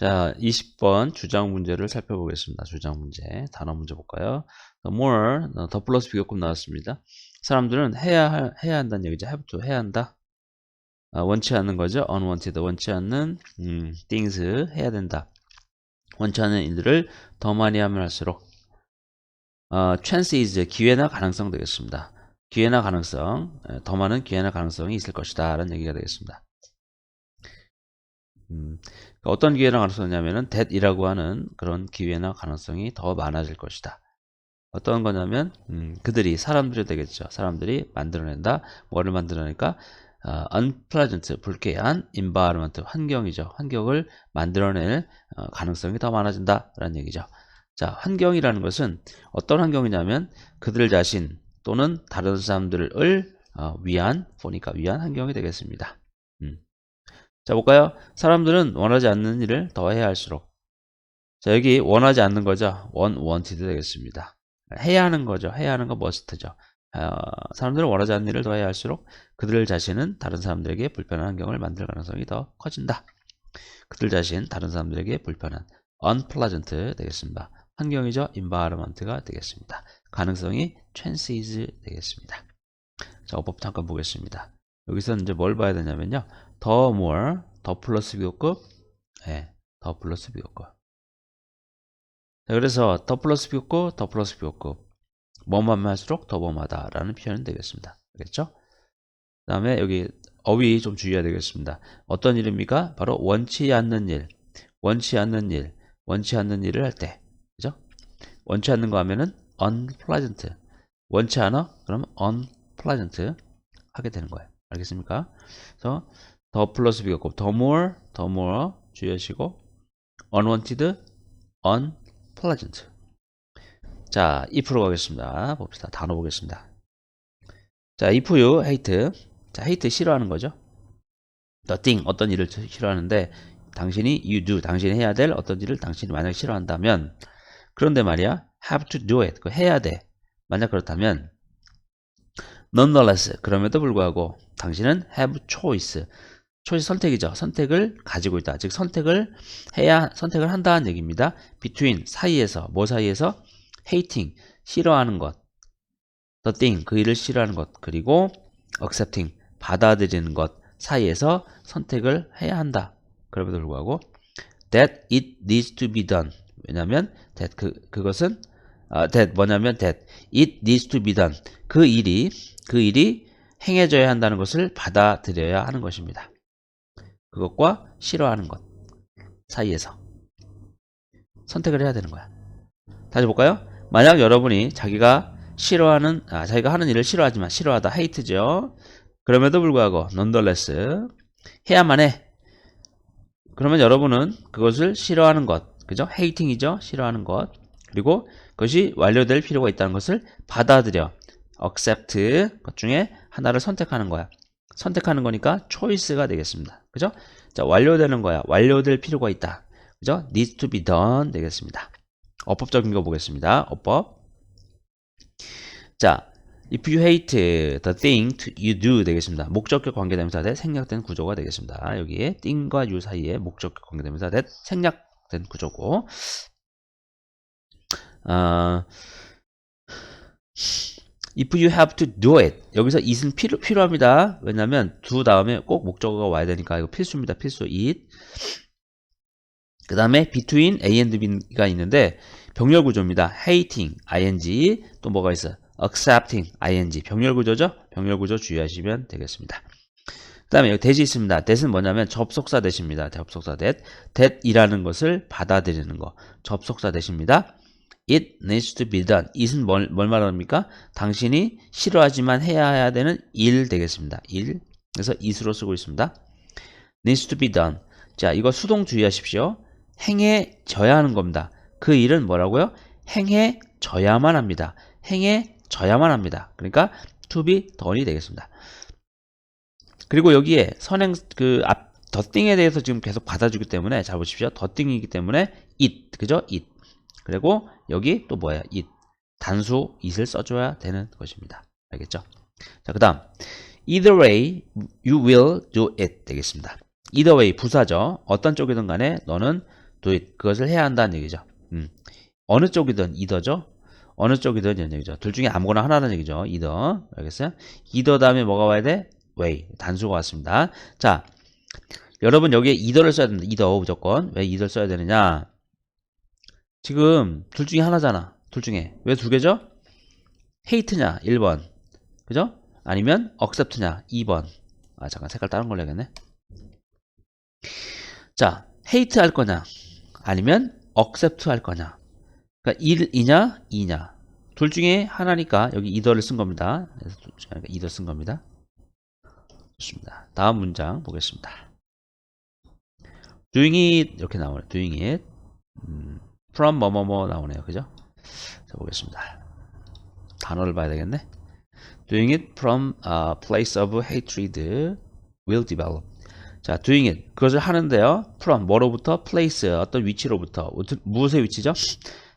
자, 20번 주장 문제를 살펴보겠습니다. 주장 문제. 단어 문제 볼까요? More, 어, 더 플러스 비교급 나왔습니다. 사람들은 해야, 할- 해야 한다는 얘기죠. have to, 해야 한다. 아, 원치 않는 거죠. unwanted, 원치 않는, 음, things, 해야 된다. 원치 않는 일들을 더 많이 하면 할수록, 어, chance is, 기회나 가능성 되겠습니다. 기회나 가능성, 에, 더 많은 기회나 가능성이 있을 것이다. 라는 얘기가 되겠습니다. 음, 그러니까 어떤 기회나 가능성이냐면은 that이라고 하는 그런 기회나 가능성이 더 많아질 것이다. 어떤 거냐면 음, 그들이 사람들이 되겠죠. 사람들이 만들어낸다. 뭐를 만들어내니까 어, unpleasant, 불쾌한 environment, 환경이죠. 환경을 만들어낼 어, 가능성이 더 많아진다라는 얘기죠. 자, 환경이라는 것은 어떤 환경이냐면 그들 자신 또는 다른 사람들을 어, 위한, 보니까 위한 환경이 되겠습니다. 음. 자, 볼까요? 사람들은 원하지 않는 일을 더 해야 할수록. 자, 여기 원하지 않는 거죠. 원, wanted 되겠습니다. 해야 하는 거죠. 해야 하는 거 must죠. 어, 사람들은 원하지 않는 일을 더 해야 할수록 그들 자신은 다른 사람들에게 불편한 환경을 만들 가능성이 더 커진다. 그들 자신, 다른 사람들에게 불편한 unpleasant 되겠습니다. 환경이죠. environment가 되겠습니다. 가능성이 chances 되겠습니다. 자, 어법 잠깐 보겠습니다. 여기서 이제 뭘 봐야 되냐면요. 더 more, 더 플러스 비교급, 예, 더 플러스 비교급. 자, 그래서 더 플러스 비교급, 더 플러스 비교급. 뭐만 할수록 더 뭐마다라는 표현이 되겠습니다. 알겠죠? 그 다음에 여기 어휘 좀 주의해야 되겠습니다. 어떤 일입니까? 바로 원치 않는 일, 원치 않는 일, 원치 않는 일을 할 때, 그죠? 원치 않는 거 하면은 unpleasant, 원치 않아? 그럼 unpleasant 하게 되는 거예요. 알겠습니까? 그래서 더 플러스 비교급, 더 more, 더 more 주의하시고 unwanted, unpleasant. 자, if로 가겠습니다. 봅시다. 단어 보겠습니다. 자, if you hate. 자, hate 싫어하는 거죠. the thing, 어떤 일을 싫어하는데, 당신이 you do, 당신이 해야 될 어떤 일을 당신이 만약 싫어한다면, 그런데 말이야, have to do it, 그 해야 돼. 만약 그렇다면, nonetheless, 그럼에도 불구하고, 당신은 have choice, choice 선택이죠. 선택을 가지고 있다. 즉, 선택을 해야, 선택을 한다는 얘기입니다. between, 사이에서, 뭐 사이에서? hating, 싫어하는 것. the thing, 그 일을 싫어하는 것. 그리고 accepting, 받아들이는 것 사이에서 선택을 해야 한다. 그럼에도 불구하고 that it needs to be done. 왜냐면 that 그 그것은 아, that 뭐냐면 that it needs to be done. 그 일이 그 일이 행해져야 한다는 것을 받아들여야 하는 것입니다. 그것과 싫어하는 것 사이에서 선택을 해야 되는 거야. 다시 볼까요? 만약 여러분이 자기가 싫어하는 아, 자기가 하는 일을 싫어하지만 싫어하다 hate죠. 그럼에도 불구하고 nonetheless 해야만 해. 그러면 여러분은 그것을 싫어하는 것, 그죠? hating이죠. 싫어하는 것. 그리고 그것이 완료될 필요가 있다는 것을 받아들여. accept 것 중에 하나를 선택하는 거야. 선택하는 거니까 choice가 되겠습니다. 그죠? 자, 완료되는 거야. 완료될 필요가 있다. 그죠? needs to be done 되겠습니다. 어법적인 거 보겠습니다. 어법. 자, if you hate the thing to you do 되겠습니다. 목적격 관계대명사 대 생략된 구조가 되겠습니다. 여기에 thing과 you 사이에 목적격 관계대명사 대 생략된 구조고. 어, if you have to do it 여기서 it은 필요, 필요합니다. 왜냐하면 do 다음에 꼭 목적어가 와야 되니까 이거 필수입니다. 필수 it. 그 다음에 between A and B가 있는데 병렬 구조입니다. hating, ing, 또 뭐가 있어? accepting, ing. 병렬 구조죠? 병렬 구조 주의하시면 되겠습니다. 그 다음에 여기 대시 있습니다. that은 뭐냐면 접속사 대시입니다. 접속사 that. that이라는 것을 받아들이는 거. 접속사 대시입니다. It needs to be done. it은 뭘, 뭘 말합니까? 당신이 싫어하지만 해야 해야 되는 일 되겠습니다. 일. 그래서 it으로 쓰고 있습니다. needs to be done. 자, 이거 수동 주의하십시오. 행해져야 하는 겁니다. 그 일은 뭐라고요? 행해져야만 합니다. 행해져야만 합니다. 그러니까 to be done이 되겠습니다. 그리고 여기에 선행 그 앞 더띵에 대해서 지금 계속 받아주기 때문에 잘 보십시오. 더띵이기 때문에 it 그죠? it 그리고 여기 또 뭐야? it 단수 it을 써줘야 되는 것입니다. 알겠죠? 자, 그 다음 either way you will do it 되겠습니다. either way 부사죠. 어떤 쪽이든 간에 너는 do it. 그것을 해야 한다는 얘기죠. 음. 어느 쪽이든 이더죠. 어느 쪽이든 이런 얘기죠. 둘 중에 아무거나 하나라는 얘기죠. 이더. 알겠어요? 이더 다음에 뭐가 와야 돼? way. 단수가 왔습니다. 자, 여러분 여기에 이더를 써야 된다. 이더 무조건. 왜 이더를 써야 되느냐? 지금 둘 중에 하나잖아. 둘 중에. 왜 두 개죠? hate냐 1번. 그죠? 아니면 accept냐 2번. 아 잠깐 색깔 다른 걸로 해야겠네. 자, hate 할 거냐? 아니면 accept 할 거냐? 그러니까 1이냐 2냐. 둘 중에 하나니까 여기 이더를 쓴 겁니다. 이더 쓴 겁니다. 좋습니다. 다음 문장 보겠습니다. doing it 이렇게 나오네요. doing it 음, from 뭐뭐뭐 나오네요. 그죠? 자 보겠습니다. 단어를 봐야 되겠네. doing it from a place of hatred will develop. 자, doing it 그것을 하는데요. from 뭐로부터 place 어떤 위치로부터 무엇의 위치죠?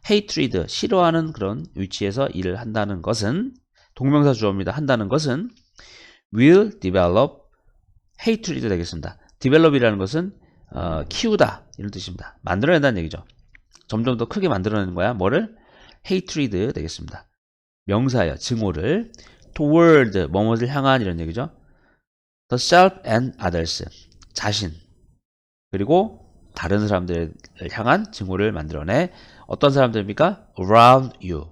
hatred 싫어하는 그런 위치에서 일을 한다는 것은 동명사 주어입니다. 한다는 것은 will develop hatred 되겠습니다. develop이라는 것은 어, 키우다 이런 뜻입니다. 만들어낸다는 얘기죠. 점점 더 크게 만들어내는 거야. 뭐를? hatred 되겠습니다. 명사예요. 증오를 toward 뭐뭐를 향한 이런 얘기죠. the self and others 자신 그리고 다른 사람들을 향한 증오를 만들어내 어떤 사람들입니까? around you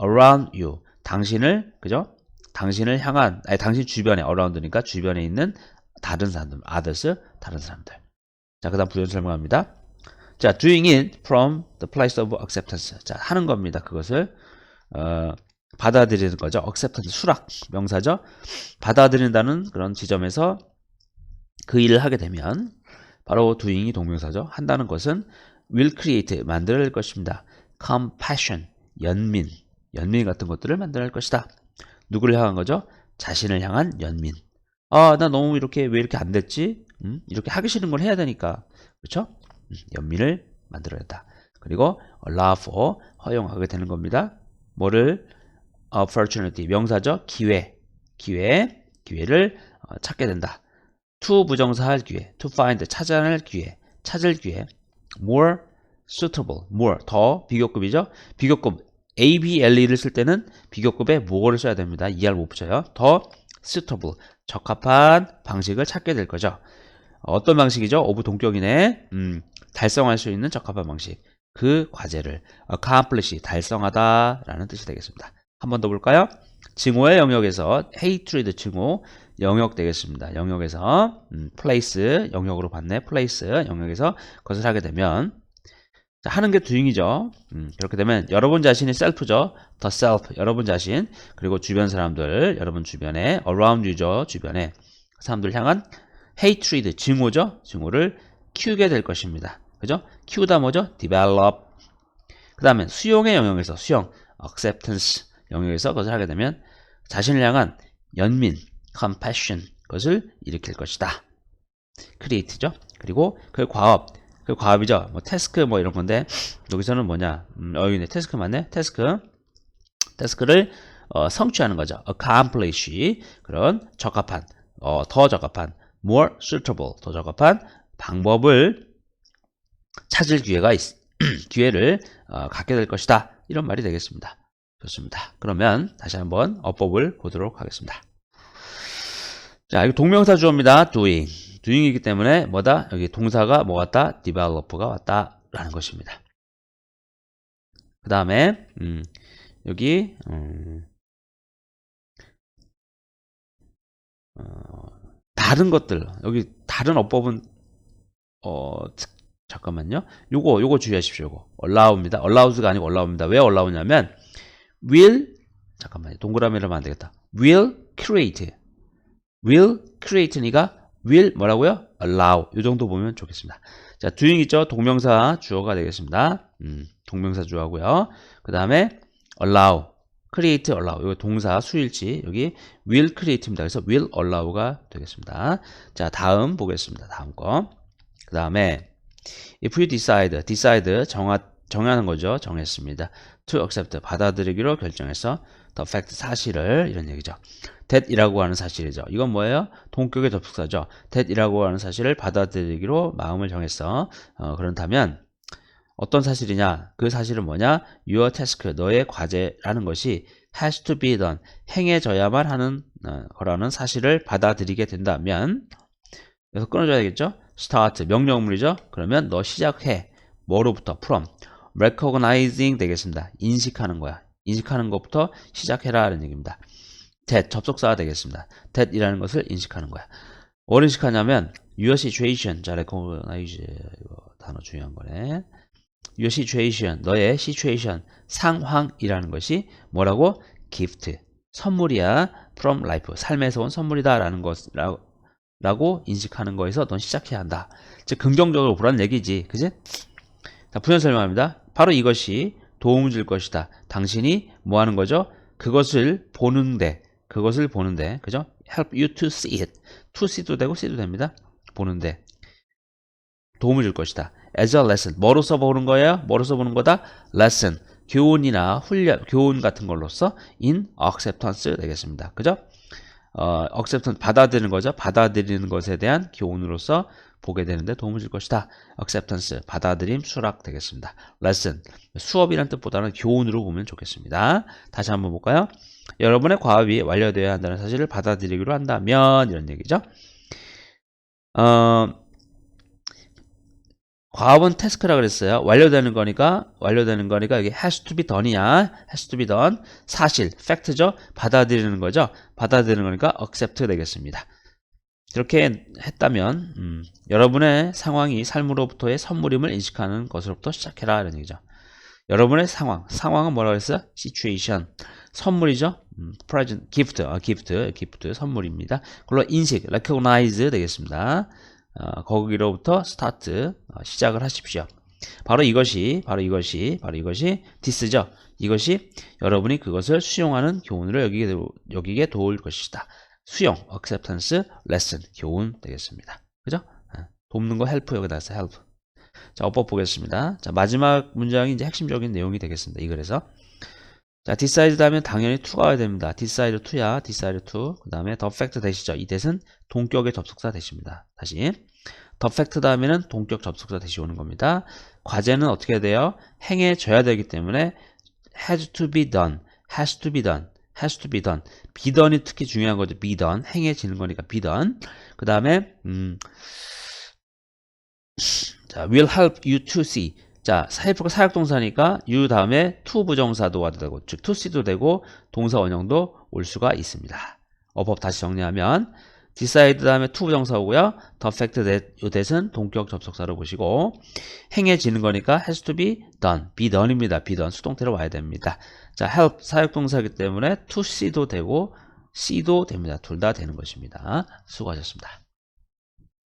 around you 당신을 그죠? 당신을 향한 아니 당신 주변에 around니까 주변에 있는 다른 사람들 others 다른 사람들 자 그 다음 부연 설명합니다. 자 doing it from the place of acceptance 자 하는 겁니다. 그것을 어, 받아들이는 거죠. acceptance 수락 명사죠. 받아들인다는 그런 지점에서 그 일을 하게 되면 바로 doing이 동명사죠. 한다는 것은 will create 만들 것입니다. compassion 연민 연민 같은 것들을 만들 것이다. 누구를 향한 거죠? 자신을 향한 연민. 아, 나 너무 이렇게 왜 이렇게 안 됐지? 음? 이렇게 하기 싫은 걸 해야 되니까. 그렇죠? 음, 연민을 만들어야다. 그리고 allow for 허용하게 되는 겁니다. 뭐를 opportunity 명사죠. 기회. 기회. 기회를 어, 찾게 된다. to 부정사 할 기회. to find 찾아낼 기회. 찾을 기회. more suitable. more 더 비교급이죠. 비교급 A, B, L, E를 쓸 때는 비교급에 뭐를 써야 됩니다. ER 못 붙여요. 더 suitable. 적합한 방식을 찾게 될 거죠. 어떤 방식이죠? 오브 동격이네. 음, 달성할 수 있는 적합한 방식. 그 과제를 accomplish 달성하다라는 뜻이 되겠습니다. 한 번 더 볼까요? 증오의 영역에서 hatred 증오 영역 되겠습니다. 영역에서 음, place 영역으로 봤네. place 영역에서 그것을 하게 되면 자, 하는 게 doing이죠. 음, 그렇게 되면 여러분 자신이 self죠. the self 여러분 자신 그리고 주변 사람들 여러분 주변에 around you죠. 주변에 사람들 향한 hatred 증오죠. 증오를 키우게 될 것입니다. 그죠? 키우다 뭐죠? develop. 그 다음에 수용의 영역에서 수용, acceptance 영역에서 그것을 하게 되면 자신을 향한 연민, compassion 그것을 일으킬 것이다. create죠. 그리고 그 과업, 그 과업이죠. 뭐 태스크 뭐 이런 건데 여기서는 뭐냐? 음, 여기네 태스크 맞네. 태스크. 태스크를 어, 성취하는 거죠. accomplish 그런 적합한, 어, 더 적합한, more suitable 더 적합한 방법을 찾을 기회가 있, 기회를 어, 갖게 될 것이다. 이런 말이 되겠습니다. 좋습니다. 그러면 다시 한번 어법을 보도록 하겠습니다. 자, 이거 동명사 주어입니다. doing. doing이기 때문에 뭐다? 여기 동사가 뭐 왔다? develop가 왔다. 라는 것입니다. 그 다음에 음, 여기 음, 어, 다른 것들 여기 다른 어법은 어, 잠깐만요. 요거 요거 주의하십시오. 요거 allow입니다. allows가 아니고 allow입니다. 왜 allow냐면 will 잠깐만요. 동그라미를 하면 안 되겠다. will create will create니까 will 뭐라고요? allow 요 정도 보면 좋겠습니다. 자, doing 있죠? 동명사 주어가 되겠습니다. 음, 동명사 주어고요. 그 다음에 allow create allow 이거 동사 수일치 여기 will create입니다. 그래서 will allow가 되겠습니다. 자, 다음 보겠습니다. 다음 거. 그 다음에 if you decide, decide 정하, 정하는 거죠. 정했습니다. to accept 받아들이기로 결정해서 the fact 사실을 이런 얘기죠. that이라고 하는 사실이죠. 이건 뭐예요? 동격의 접속사죠. that이라고 하는 사실을 받아들이기로 마음을 정했어. 어, 그렇다면 어떤 사실이냐? 그 사실은 뭐냐? Your task, 너의 과제라는 것이 has to be done, 행해져야만 하는 어, 거라는 사실을 받아들이게 된다면 그래서 끊어줘야 되겠죠? Start, 명령문이죠? 그러면 너 시작해. 뭐로부터? from. recognizing 되겠습니다. 인식하는 거야. 인식하는 것부터 시작해라. 는 얘기입니다. that, 접속사가 되겠습니다. that이라는 것을 인식하는 거야. 뭘 인식하냐면 your situation, 자, recognize 이거 단어 중요한 거네. your situation, 너의 situation, 상황이라는 것이 뭐라고? gift, 선물이야. from life, 삶에서 온 선물이다. 라는 것이라고 라고 인식하는 거에서 넌 시작해야 한다. 즉, 긍정적으로 보라는 얘기지. 그지? 자, 부연 설명합니다. 바로 이것이 도움을 줄 것이다. 당신이 뭐 하는 거죠? 그것을 보는데, 그것을 보는데, 그죠? help you to see it. to see도 되고 see도 됩니다. 보는데. 도움을 줄 것이다. as a lesson. 뭐로써 보는 거예요? 뭐로써 보는 거다? lesson. 교훈이나 훈련, 교훈 같은 걸로써 in acceptance 되겠습니다. 그죠? 어, acceptance 받아들이는 거죠. 받아들이는 것에 대한 교훈으로서 보게 되는데 도움을 줄 것이다. acceptance 받아들임 수락 되겠습니다. lesson 수업이란 뜻보다는 교훈으로 보면 좋겠습니다. 다시 한번 볼까요? 여러분의 과업이 완료되어야 한다는 사실을 받아들이기로 한다면 이런 얘기죠. 어, 과업은 태스크라 그랬어요. 완료되는 거니까 완료되는 거니까 이게 has to be done이야. has to be done. 사실, fact죠. 받아들이는 거죠. 받아들이는 거니까 accept 되겠습니다. 이렇게 했다면 음, 여러분의 상황이 삶으로부터의 선물임을 인식하는 것으로부터 시작해라 이런 얘기죠. 여러분의 상황, 상황은 뭐라고 했어요? situation, 선물이죠. 음, present, gift, 아, gift, gift 선물입니다. 그걸로 인식, recognize 되겠습니다. 어, 거기로부터 스타트 어, 시작을 하십시오. 바로 이것이 바로 이것이 바로 이것이 디스죠. 이것이 여러분이 그것을 수용하는 교훈으로 여기게, 도- 여기게 도울 것이다. 수용, acceptance, lesson, 교훈 되겠습니다. 그죠? 어, 돕는 거 help 여기다 써 help. 자, 어법 보겠습니다. 자, 마지막 문장이 이제 핵심적인 내용이 되겠습니다. 이 글에서. 자, decide 하면 당연히 to가 와야 됩니다. decide to야, decide to. 그 다음에 the fact 대시죠. 이 대은 동격의 접속사 대시입니다. 다시. the fact 다음에는 동격 접속사 대시 오는 겁니다. 과제는 어떻게 돼요? 행해져야 되기 때문에 has to be done, has to be done, has to be done. be done이 특히 중요한 거죠. be done. 행해지는 거니까 be done. 그 다음에, 음, 자, will help you to see. 자, help가 사역동사니까 you 다음에 to 부정사도 와도 되고, 즉 to see도 되고, 동사 원형도 올 수가 있습니다. 어법 다시 정리하면 decide 다음에 to 부정사 오고요. the fact that 요 that은 동격 접속사로 보시고 행해지는 거니까 has to be done, be done입니다. be done 수동태로 와야 됩니다. 자, help 사역동사이기 때문에 to see도 되고 see도 됩니다. 둘 다 되는 것입니다. 수고하셨습니다.